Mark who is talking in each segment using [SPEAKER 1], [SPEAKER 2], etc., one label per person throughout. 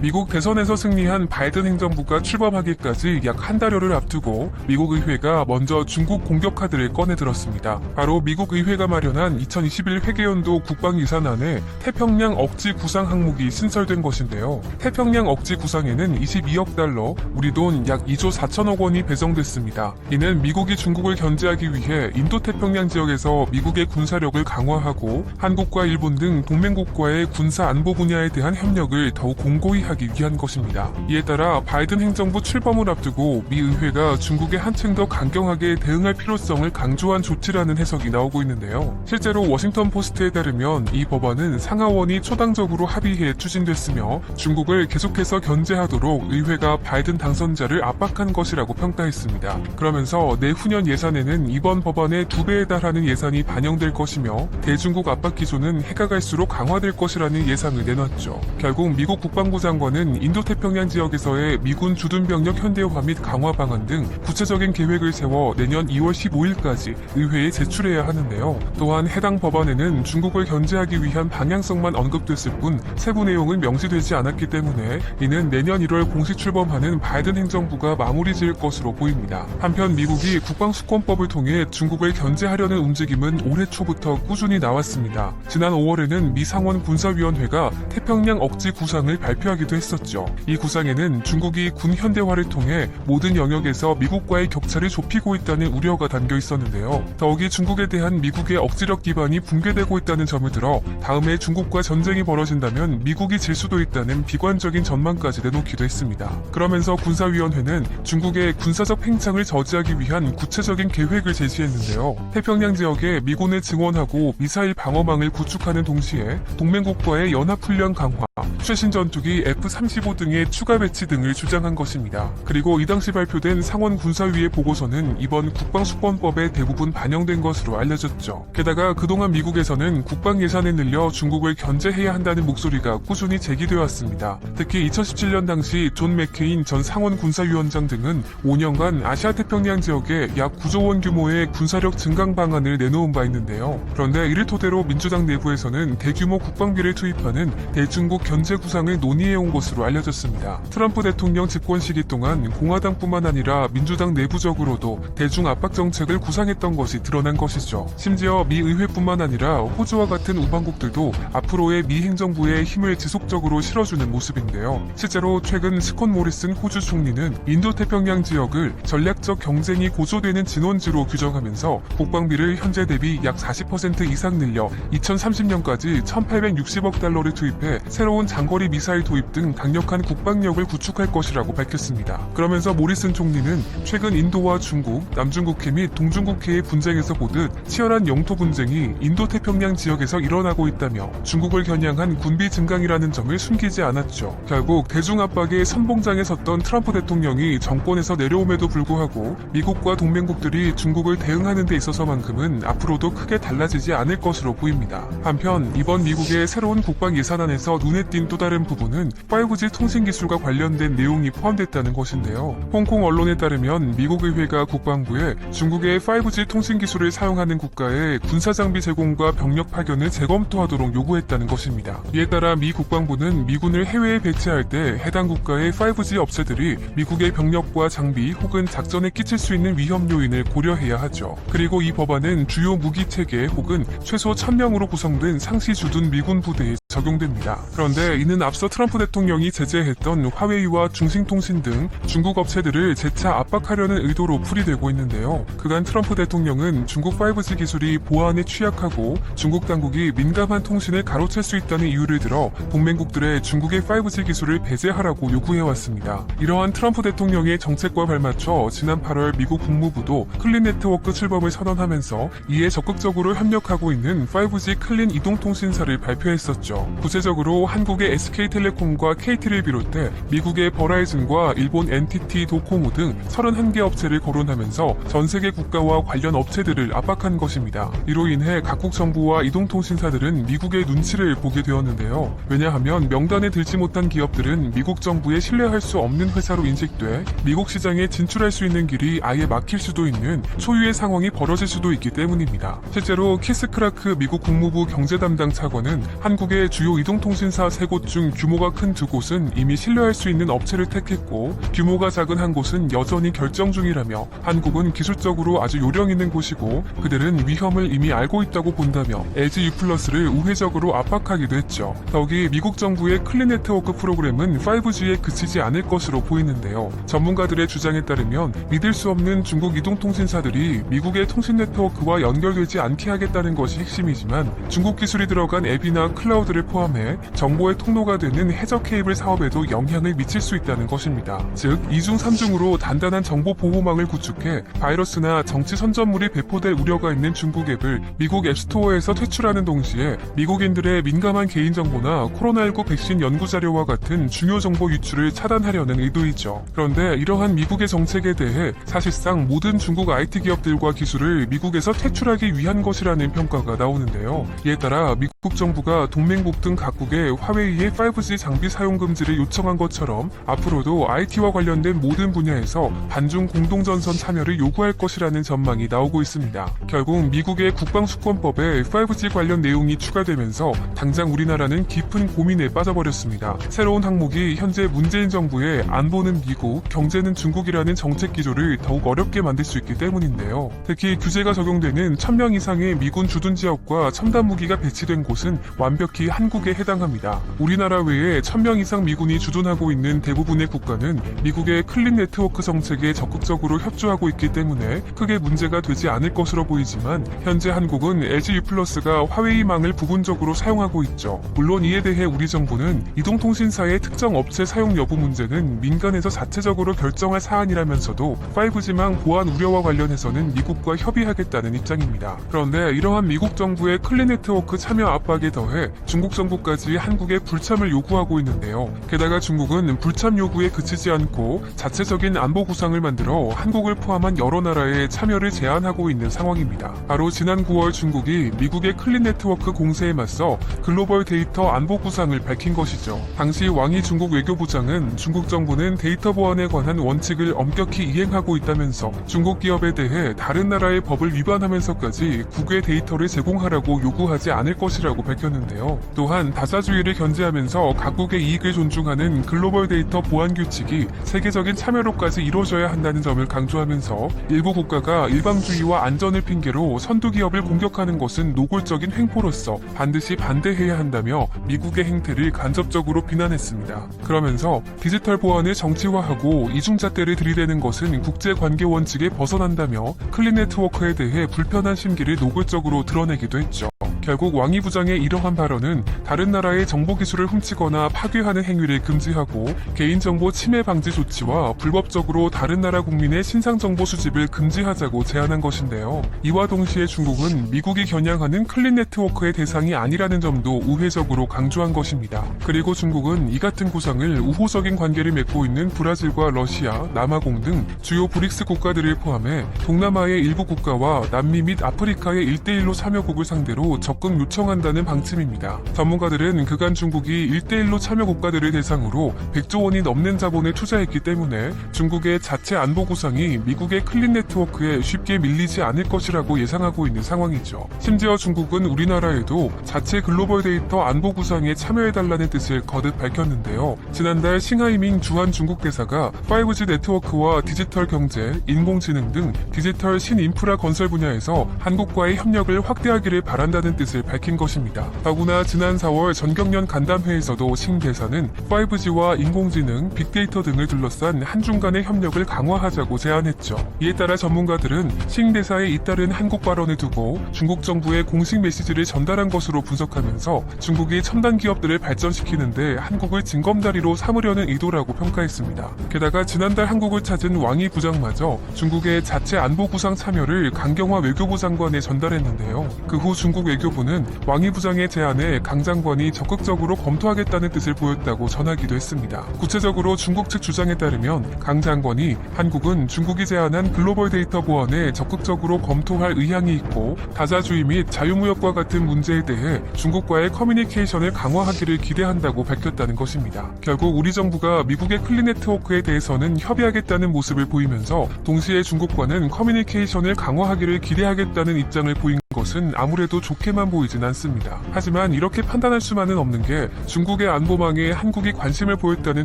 [SPEAKER 1] 미국 대선에서 승리한 바이든 행정부가 출범하기까지 약 한 달여를 앞두고 미국 의회가 먼저 중국 공격 카드를 꺼내 들었습니다. 바로 미국 의회가 마련한 2021 회계연도 국방 예산안에 태평양 억지 구상 항목이 신설된 것인데요. 태평양 억지 구상에는 22억 달러, 우리 돈 약 2조 4천억 원이 배정됐습니다. 이는 미국이 중국을 견제하기 위해 인도태평양 지역에서 미국의 군사력을 강화하고 한국과 일본 등 동맹국과의 군사 안보 분야에 대한 협력을 더욱 공고히 하기 위한 것입니다. 이에 따라 바이든 행정부 출범을 앞두고 미 의회가 중국에 한층 더 강경하게 대응할 필요성을 강조한 조치라는 해석이 나오고 있는데요. 실제로 워싱턴 포스트에 따르면 이 법안은 상하원이 초당적으로 합의해 추진됐으며 중국을 계속해서 견제하도록 의회가 바이든 당선자를 압박한 것이라고 평가했습니다. 그러면서 내후년 예산에는 이번 법안의 두 배에 달하는 예산이 반영될 것이며 대중국 압박 기조는 해가 갈수록 강화될 것이라는 예상을 내놨죠. 결국 미국 국방부 장관 은 인도태평양 지역에서의 미군 주둔 병력 현대화 및 강화 방안 등 구체적인 계획을 세워 내년 2월 15일까지 의회에 제출해야 하는데요. 또한 해당 법안에는 중국을 견제하기 위한 방향성만 언급됐을 뿐 세부 내용은 명시되지 않았기 때문에 이는 내년 1월 공식 출범하는 바이든 행정부가 마무리 지을 것으로 보입니다. 한편 미국이 국방수권법을 통해 중국을 견제하려는 움직임은 올해 초부터 꾸준히 나왔습니다. 지난 5월에는 미 상원 군사위원회가 태평양 억지 구상을 발표하기도 했었죠. 이 구상에는 중국이 군 현대화를 통해 모든 영역에서 미국과의 격차를 좁히고 있다는 우려가 담겨 있었는데요. 더욱이 중국에 대한 미국의 억지력 기반이 붕괴되고 있다는 점을 들어 다음에 중국과 전쟁이 벌어진다면 미국이 질 수도 있다는 비관적인 전망까지 내놓기도 했습니다. 그러면서 군사위원회는 중국의 군사적 팽창을 저지하기 위한 구체적인 계획을 제시했는데요. 태평양 지역에 미군을 증원하고 미사일 방어망을 구축하는 동시에 동맹국과의 연합훈련 강화, 최신 전투기 F-35 등의 추가 배치 등을 주장한 것입니다. 그리고 이 당시 발표된 상원 군사위의 보고서는 이번 국방수권법에 대부분 반영된 것으로 알려졌죠. 게다가 그동안 미국에서는 국방 예산을 늘려 중국을 견제해야 한다는 목소리가 꾸준히 제기되어 왔습니다. 특히 2017년 당시 존 맥케인 전 상원 군사위원장 등은 5년간 아시아 태평양 지역에 약 9조 원 규모의 군사력 증강 방안을 내놓은 바 있는데요. 그런데 이를 토대로 민주당 내부에서는 대규모 국방비를 투입하는 대중국 견제 구상을 논의해온 것으로 알려졌습니다. 트럼프 대통령 집권 시기 동안 공화당뿐만 아니라 민주당 내부적으로도 대중 압박 정책을 구상했던 것이 드러난 것이죠. 심지어 미 의회뿐만 아니라 호주와 같은 우방국들도 앞으로의 미 행정부의 힘을 지속적으로 실어주는 모습인데요. 실제로 최근 스콧 모리슨 호주 총리는 인도태평양 지역을 전략적 경쟁이 고조되는 진원지로 규정하면서 국방비를 현재 대비 약 40% 이상 늘려 2030년까지 1860억 달러를 투입해 새로운 장거리 미사일 도입 등 강력한 국방력을 구축할 것이라고 밝혔습니다. 그러면서 모리슨 총리는 최근 인도와 중국, 남중국해 및 동중국해의 분쟁에서 보듯 치열한 영토 분쟁이 인도태평양 지역에서 일어나고 있다며 중국을 겨냥한 군비 증강이라는 점을 숨기지 않았죠. 결국 대중 압박의 선봉장에 섰던 트럼프 대통령이 정권에서 내려옴에도 불구하고 미국과 동맹국들이 중국을 대응하는 데 있어서만큼은 앞으로도 크게 달라지지 않을 것으로 보입니다. 한편 이번 미국의 새로운 국방 예산안에서 눈에 띈또 다른 부분은 5G 통신 기술과 관련된 내용이 포함됐다는 것인데요. 홍콩 언론에 따르면 미국 의회가 국방부에 중국의 5G 통신 기술을 사용하는 국가에 군사 장비 제공과 병력 파견을 재검토하도록 요구했다는 것입니다. 이에 따라 미 국방부는 미군을 해외에 배치할 때 해당 국가의 5G 업체들이 미국의 병력과 장비 혹은 작전에 끼칠 수 있는 위험 요인을 고려해야 하죠. 그리고 이 법안은 주요 무기 체계 혹은 최소 1000명으로 구성된 상시 주둔 미군 부대에 적용됩니다. 그런데 이는 앞서 트럼프 대통령이 제재했던 화웨이와 중兴통신 등 중국 업체들을 재차 압박하려는 의도로 풀이되고 있는데요. 그간 트럼프 대통령은 중국 5G 기술이 보안에 취약하고 중국 당국이 민감한 통신을 가로챌 수 있다는 이유를 들어 동맹국들의 중국의 5G 기술을 배제하라고 요구해왔습니다. 이러한 트럼프 대통령의 정책과 발맞춰 지난 8월 미국 국무부도 클린 네트워크 출범을 선언하면서 이에 적극적으로 협력하고 있는 5G 클린 이동통신사를 발표했었죠. 구체적으로 한국의 SK텔레콤과 KT를 비롯해 미국의 버라이즌과 일본 NTT 도코모 등 31개 업체를 거론하면서 전 세계 국가와 관련 업체들을 압박한 것입니다. 이로 인해 각국 정부와 이동통신사들은 미국의 눈치를 보게 되었는데요. 왜냐하면 명단에 들지 못한 기업들은 미국 정부에 신뢰할 수 없는 회사로 인식돼 미국 시장에 진출할 수 있는 길이 아예 막힐 수도 있는 초유의 상황이 벌어질 수도 있기 때문입니다. 실제로 키스 크라크 미국 국무부 경제 담당 차관은 한국의 주요 이동통신사 세 곳 중 규모가 큰 두 곳은 이미 신뢰할 수 있는 업체를 택했고 규모가 작은 한 곳은 여전히 결정 중이라며 한국은 기술적으로 아주 요령 있는 곳이고 그들은 위험을 이미 알고 있다고 본다며 LG U+를 우회적으로 압박하기도 했죠. 더욱이 미국 정부의 클린 네트워크 프로그램은 5G에 그치지 않을 것으로 보이는데요. 전문가들의 주장에 따르면 믿을 수 없는 중국 이동통신사들이 미국의 통신 네트워크와 연결되지 않게 하겠다는 것이 핵심이지만 중국 기술이 들어간 앱이나 클라우드를 포함해 정보의 통로가 되는 해저 케이블 사업에도 영향을 미칠 수 있다는 것입니다. 즉, 이중 삼중으로 단단한 정보 보호망을 구축해 바이러스나 정치 선전물이 배포될 우려가 있는 중국 앱을 미국 앱스토어에서 퇴출하는 동시에 미국인들의 민감한 개인정보나 코로나19 백신 연구 자료와 같은 중요 정보 유출을 차단하려는 의도이죠. 그런데 이러한 미국의 정책에 대해 사실상 모든 중국 IT 기업들과 기술을 미국에서 퇴출하기 위한 것이라는 평가가 나오는데요. 이에 따라 미국 정부가 동맹국 등 각국에 화웨이의 5G 장비 사용 금지를 요청한 것처럼 앞으로도 IT와 관련된 모든 분야에서 반중 공동전선 참여를 요구할 것이라는 전망이 나오고 있습니다. 결국 미국의 국방수권법에 5G 관련 내용이 추가되면서 당장 우리나라는 깊은 고민에 빠져버렸습니다. 새로운 항목이 현재 문재인 정부의 안보는 미국, 경제는 중국이라는 정책 기조를 더욱 어렵게 만들 수 있기 때문인데요. 특히 규제가 적용되는 1000명 이상의 미군 주둔 지역과 첨단 무기가 배치된 곳은 완벽히 한국에 해당합니다. 우리나라 외에 1000명 이상 미군이 주둔하고 있는 대부분의 국가는 미국의 클린 네트워크 정책에 적극적으로 협조하고 있기 때문에 크게 문제가 되지 않을 것으로 보이지만 현재 한국은 LG U+가 화웨이망을 부분적으로 사용하고 있죠. 물론 이에 대해 우리 정부는 이동통신사의 특정 업체 사용 여부 문제는 민간에서 자체적으로 결정할 사안이라면서도 5G망 보안 우려와 관련해서는 미국과 협의하겠다는 입장입니다. 그런데 이러한 미국 정부의 클린 네트워크 참여 압박에 더해 중국 정부까지 한국에 불참을 요구하고 있는데요. 게다가 중국은 불참 요구에 그치지 않고 자체적인 안보 구상을 만들어 한국을 포함한 여러 나라에 참여를 제한하고 있는 상황입니다. 바로 지난 9월 중국이 미국의 클린 네트워크 공세에 맞서 글로벌 데이터 안보 구상을 밝힌 것이죠. 당시 왕이 중국 외교부장은 중국 정부는 데이터 보안에 관한 원칙을 엄격히 이행하고 있다면서 중국 기업에 대해 다른 나라의 법을 위반하면서까지 국외 데이터를 제공하라고 요구하지 않을 것이라고 밝혔는데요. 또한 다자주의를 견제하면서 각국의 이익을 존중하는 글로벌 데이터 보안 규칙이 세계적인 참여로까지 이루어져야 한다는 점을 강조하면서 일부 국가가 일방주의와 안전을 핑계로 선두 기업을 공격하는 것은 노골적인 횡포로서 반드시 반대해야 한다며 미국의 행태를 간접적으로 비난했습니다. 그러면서 디지털 보안을 정치화하고 이중잣대를 들이대는 것은 국제관계 원칙에 벗어난다며 클린 네트워크에 대해 불편한 심기를 노골적으로 드러내기도 했죠. 결국 왕이 부장의 이러한 발언은 다른 나라의 정보 기술을 훔치거나 파괴하는 행위를 금지하고 개인정보 침해 방지 조치와 불법적으로 다른 나라 국민의 신상 정보 수집을 금지하자고 제안한 것인데요. 이와 동시에 중국은 미국이 겨냥하는 클린 네트워크의 대상이 아니라는 점도 우회적으로 강조한 것입니다. 그리고 중국은 이 같은 구상을 우호적인 관계를 맺고 있는 브라질과 러시아, 남아공 등 주요 브릭스 국가들을 포함해 동남아의 일부 국가와 남미 및 아프리카의 1대1로 참여국을 상대로 적극 요청한다는 방침입니다. 전문가들은 그간 중국이 1대1로 참여 국가들을 대상으로 100조 원이 넘는 자본을 투자했기 때문에 중국의 자체 안보 구상이 미국의 클린 네트워크에 쉽게 밀리지 않을 것이라고 예상하고 있는 상황이죠. 심지어 중국은 우리나라에도 자체 글로벌 데이터 안보 구상에 참여해달라는 뜻을 거듭 밝혔는데요. 지난달 싱하이밍 주한 중국 대사가 5G 네트워크와 디지털 경제, 인공지능 등 디지털 신인프라 건설 분야에서 한국과의 협력을 확대하기를 바란다는 뜻을 밝힌 것입니다. 더구나 지난 4월 전경련 간담회에서도 신 대사는 5G와 인공지능, 빅데이터 등을 둘러싼 한중 간의 협력을 강화하자고 제안했죠. 이에 따라 전문가들은 신 대사의 잇따른 한국 발언을 두고 중국 정부의 공식 메시지를 전달한 것으로 분석하면서 중국이 첨단 기업들을 발전시키는데 한국을 징검다리로 삼으려는 의도라고 평가했습니다. 게다가 지난달 한국을 찾은 왕이 부장마저 중국의 자체 안보 구상 참여를 강경화 외교부 장관에 전달했는데요. 그 후 중국 외교 부는 왕이 부장의 제안에 강 장관이 적극적으로 검토하겠다는 뜻을 보였다고 전하기도 했습니다. 구체적으로 중국 측 주장에 따르면 강 장관이 한국은 중국이 제안한 글로벌 데이터 보안에 적극적으로 검토할 의향이 있고 다자주의 및 자유무역과 같은 문제에 대해 중국과의 커뮤니케이션을 강화하기를 기대한다고 밝혔다는 것입니다. 결국 우리 정부가 미국의 클린 네트워크에 대해서는 협의하겠다는 모습을 보이면서 동시에 중국과는 커뮤니케이션을 강화하기를 기대하겠다는 입장을 보인 것은 아무래도 좋게만 보이진 않습니다. 하지만 이렇게 판단할 수만은 없는 게 중국의 안보망에 한국이 관심을 보였다는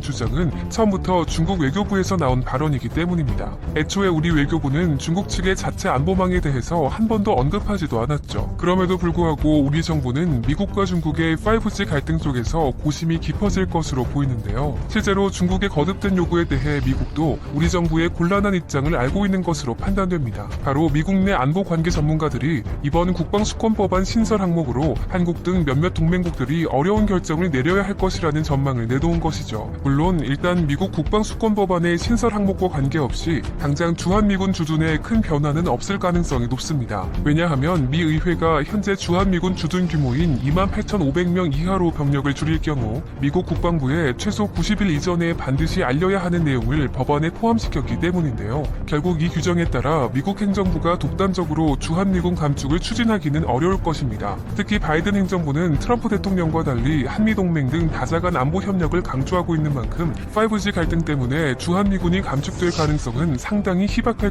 [SPEAKER 1] 주장은 처음부터 중국 외교부에서 나온 발언이기 때문입니다. 애초에 우리 외교부는 중국 측의 자체 안보망에 대해서 한 번도 언급하지도 않았죠. 그럼에도 불구하고 우리 정부는 미국과 중국의 5G 갈등 속에서 고심이 깊어질 것으로 보이는데요. 실제로 중국의 거듭된 요구에 대해 미국도 우리 정부의 곤란한 입장을 알고 있는 것으로 판단됩니다. 바로 미국 내 안보 관계 전문가들이 이번 국방수권 법안 신설 항목으로 한국 등 몇몇 동맹국들이 어려운 결정을 내려야 할 것이라는 전망을 내놓은 것이죠. 물론 일단 미국 국방수권 법안의 신설 항목과 관계없이 당장 주한미군 주둔에 큰 변화는 없을 가능성이 높습니다. 왜냐하면 미 의회가 현재 주한미군 주둔 규모인 28,500명 이하로 병력을 줄일 경우 미국 국방부에 최소 90일 이전에 반드시 알려야 하는 내용을 법안에 포함시켰기 때문인데요. 결국 이 규정에 따라 미국 행정부가 독단적으로 주한미군 감축을 추진하기는 어려울 것입니다. 특히 바이든 행정부는 트럼프 대통령과 달리 한미동맹 등 다자간 안보 협력을 강조하고 있는 만큼 5G 갈등 때문에 주한미군이 감축될 가능성은 상당히 희박할